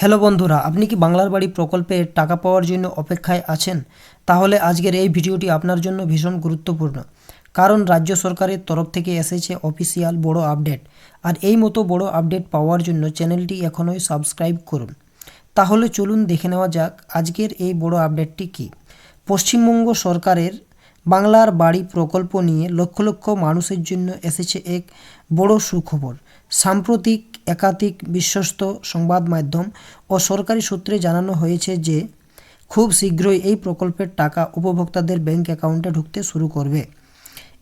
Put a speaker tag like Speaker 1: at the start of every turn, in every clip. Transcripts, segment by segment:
Speaker 1: Hello বন্ধুরা, আপনি কি বাংলার বাড়ি প্রকল্পে টাকা পাওয়ার জন্য অপেক্ষায় আছেন? তাহলে আজকের এই ভিডিওটি আপনার জন্য ভীষণ গুরুত্বপূর্ণ। কারণ রাজ্য সরকারের তরফ থেকে এসেছে অফিসিয়াল বড় আপডেট। আর এই মতো বড় আপডেট পাওয়ার জন্য চ্যানেলটি এখনই সাবস্ক্রাইব করুন। তাহলে চলুন দেখে নেওয়া যাক আজকের এই বড় আপডেটটি কী। পশ্চিমবঙ্গ সরকারের বাংলার বাড়ি প্রকল্প নিয়ে লক্ষ লক্ষ মানুষের জন্য এসেছে এক বড় সুখবর। সাম্প্রতিক, একাধিক বিশ্বস্ত সংবাদ মাধ্যম ও সরকারি সূত্রে জানানো হয়েছে যে, খুব শীঘ্রই এই প্রকল্পের টাকা উপভোক্তাদের ব্যাংক অ্যাকাউন্টে ঢুকতে শুরু করবে।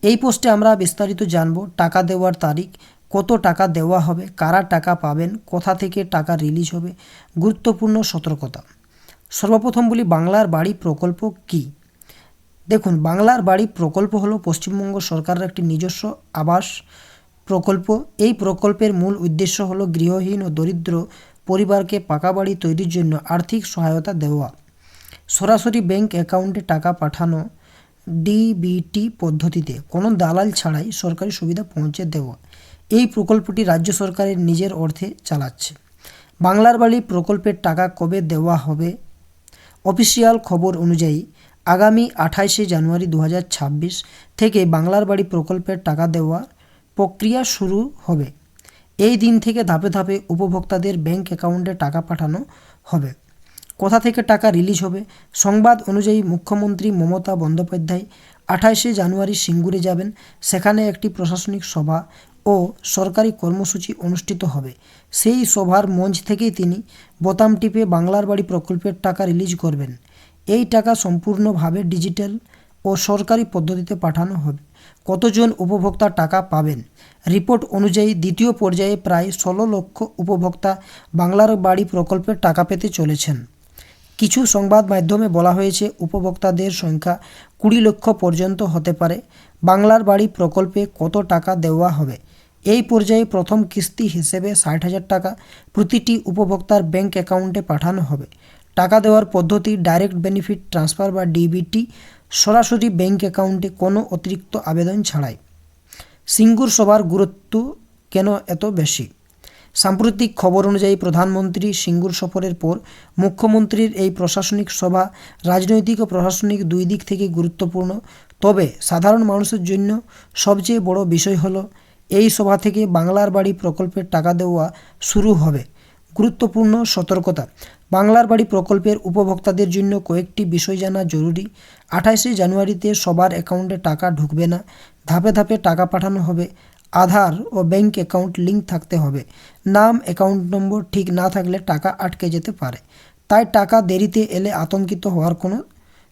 Speaker 1: এই পোস্টে আমরা বিস্তারিত জানব টাকা দেওয়ার তারিখ, কত টাকা দেওয়া হবে, কারা টাকা পাবেন, কোথা থেকে টাকা রিলিজ হবে, গুরুত্বপূর্ণ সতর্কতা। সর্বপ্রথম বলি বাংলার বাড়ি প্রকল্প কী? দেখুন, বাংলার বাড়ি প্রকল্প হলো পশ্চিমবঙ্গ সরকারের একটি নিজস্ব আবাস প্রকল্প। এই প্রকল্পের মূল উদ্দেশ্য হলো গৃহহীন ও দরিদ্র পরিবারকে পাকা বাড়ি তৈরির জন্য আর্থিক সহায়তা দেওয়া। সরাসরি ব্যাংক অ্যাকাউন্টে টাকা পাঠানো ডিবিটি পদ্ধতিতে কোনো দালাল ছাড়াই সরকারি সুবিধা পৌঁছে দেওয়া। এই প্রকল্পটি রাজ্য সরকারের নিজের অর্থে চালাচ্ছে। বাংলার বাড়ি প্রকল্পের টাকা কবে দেওয়া হবে? অফিসিয়াল খবর অনুযায়ী আগামী আঠাইশে জানুয়ারি দু হাজার ছাব্বিশ থেকে বাংলার বাড়ি প্রকল্পের টাকা দেওয়ার প্রক্রিয়া শুরু হবে। এই দিন থেকে ধাপে ধাপে উপভোক্তাদের ব্যাংক অ্যাকাউন্টে টাকা পাঠানো হবে। কোথা থেকে টাকা রিলিজ হবে? সংবাদ অনুযায়ী মুখ্যমন্ত্রী মমতা বন্দ্যোপাধ্যায় আঠাইশে জানুয়ারি সিঙ্গুরে যাবেন। সেখানে একটি প্রশাসনিক সভা ও সরকারি কর্মসূচি অনুষ্ঠিত হবে। সেই সভার মঞ্চ থেকেই তিনি বোতাম টিপে বাংলার বাড়ি প্রকল্পের টাকা রিলিজ করবেন। এই টাকা সম্পূর্ণভাবে ডিজিটাল ও সরকারি পদ্ধতিতে পাঠানো হবে। কতজন উপভোক্তা টাকা পাবেন? রিপোর্ট অনুযায়ী দ্বিতীয় পর্যায়ে প্রায় ষোলো লক্ষ উপভোক্তা বাংলার বাড়ি প্রকল্পের টাকা পেতে চলেছেন। কিছু সংবাদ মাধ্যমে বলা হয়েছে, উপভোক্তাদের সংখ্যা কুড়ি লক্ষ পর্যন্ত হতে পারে। বাংলার বাড়ি প্রকল্পে কত টাকা দেওয়া হবে? এই পর্যায়ে প্রথম কিস্তি হিসেবে ষাট হাজার টাকা প্রতিটি উপভোক্তার ব্যাংক অ্যাকাউন্টে পাঠানো হবে। টাকা দেওয়ার পদ্ধতি ডাইরেক্ট বেনিফিট ট্রান্সফার বা ডিবিটি সরাসরি ব্যাংক অ্যাকাউন্টে কোনো অতিরিক্ত আবেদন ছাড়াই। সিঙ্গুর সভার গুরুত্ব কেন এত বেশি? সাম্প্রতিক খবর অনুযায়ী প্রধানমন্ত্রী সিঙ্গুর সফরের পর মুখ্যমন্ত্রীর এই প্রশাসনিক সভা রাজনৈতিক ও প্রশাসনিক দুই দিক থেকে গুরুত্বপূর্ণ। তবে সাধারণ মানুষের জন্য সবচেয়ে বড় বিষয় হলো, এই সভা থেকে বাংলার বাড়ি প্রকল্পের টাকা দেওয়া শুরু হবে। গুরুত্বপূর্ণ সতর্কতা। বাংলার বাড়ি প্রকল্পের উপভোক্তাদের জন্য কয়েকটি বিষয় জানা জরুরি। আঠাশে জানুয়ারিতে সবার অ্যাকাউন্টে টাকা ঢুকবে না। ধাপে ধাপে টাকা পাঠানো হবে। আধার ও ব্যাংক অ্যাকাউন্ট লিঙ্ক থাকতে হবে। নাম, অ্যাকাউন্ট নম্বর ঠিক না থাকলে টাকা আটকে যেতে পারে। তাই টাকা দেরিতে এলে আতঙ্কিত হওয়ার কোনো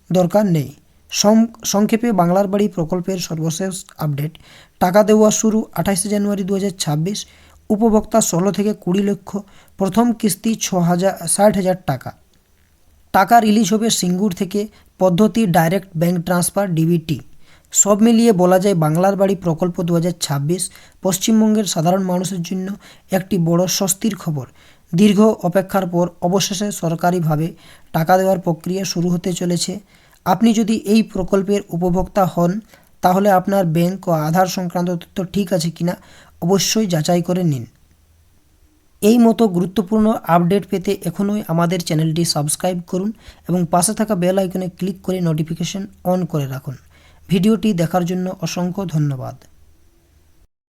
Speaker 1: দরকার নেই। সংক্ষেপে বাংলার বাড়ি প্রকল্পের সর্বশেষ আপডেট। টাকা দেওয়া শুরু আঠাশে জানুয়ারি দু হাজার ছাব্বিশ। উপভোক্তা ষোলো থেকে কুড়ি লক্ষ, প্রথম কিস্তি ছ হাজার, ষাট হাজার টাকা। টাকা রিলিজ হবে সিঙ্গুর থেকে, পদ্ধতি ডাইরেক্ট ব্যাংক ট্রান্সফার, ডিবিটি। সব মিলিয়ে বলা যায় বাংলার বাড়ি প্রকল্প দু হাজার ছাব্বিশ, পশ্চিমবঙ্গের সাধারণ মানুষের জন্য একটি বড় স্বস্তির খবর। দীর্ঘ অপেক্ষার পর অবশেষে সরকারিভাবে টাকা দেওয়ার প্রক্রিয়া শুরু হতে চলেছে। আপনি যদি এই প্রকল্পের উপভোক্তা হন, তাহলে আপনার ব্যাংক ও আধার সংক্রান্ত তথ্য ঠিক আছে কিনা অবশ্যই যাচাই করে নিন। এই মতো গুরুত্বপূর্ণ আপডেট পেতে এখনই আমাদের চ্যানেলটি সাবস্ক্রাইব করুন এবং পাশে থাকা বেল আইকনে ক্লিক করে নোটিফিকেশন অন করে রাখুন। ভিডিওটি দেখার জন্য অসংখ্য ধন্যবাদ।